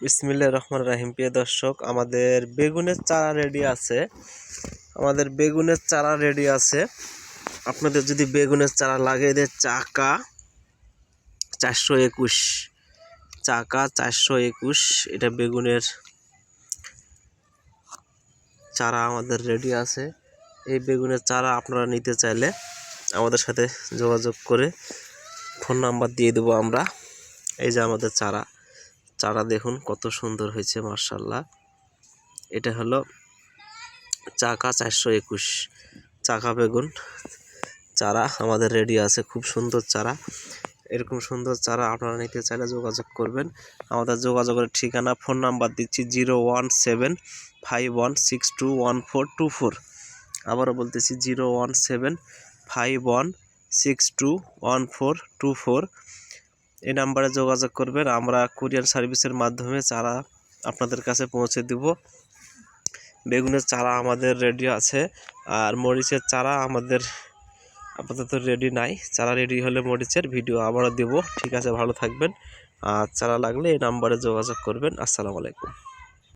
বিসমিল্লাহ রহমান রাহিম। প্রিয় দর্শক, আমাদের বেগুনের চারা রেডি আছে। আমাদের বেগুনের চারা রেডি আছে। আপনাদের যদি বেগুনের চারা লাগে, এদের চাকা চারশো একুশ। চাকা চারশো একুশ, এটা বেগুনের চারা আমাদের রেডি আছে। এই বেগুনের চারা আপনারা নিতে চাইলে আমাদের সাথে যোগাযোগ করে ফোন নাম্বার দিয়ে দেবো আমরা। এই যে আমাদের চারা। চারা দেখুন, কত সুন্দর হয়েছে মার্শাল্লাহ এটা হলো চাকা চারশো একুশ, চাকা বেগুন চারা, আমাদের রেডি আছে, খুব সুন্দর চারা। এরকম সুন্দর চারা আপনারা নিতে চাইলে যোগাযোগ করবেন। আমাদের যোগাযোগের ঠিকানা, ফোন নাম্বার দিচ্ছি zero one seven five one six two one four two four. আবারও বলতেছি zero one seven five one six two one four two four. এই নাম্বারে যোগাযোগ করবেন। আমরা কুরিয়ার সার্ভিসের মাধ্যমে চারা আপনাদের কাছে পৌঁছে দেব। বেগুনের চারা আমাদের রেডি আছে আর মরিচের চারা আমাদের আপাতত রেডি নাই। চারা রেডি হলে মরিচের ভিডিও আবারও দেব। ঠিক আছে, ভালো থাকবেন। আর চারা লাগলে এই নাম্বারে যোগাযোগ করবেন। আসসালামু আলাইকুম।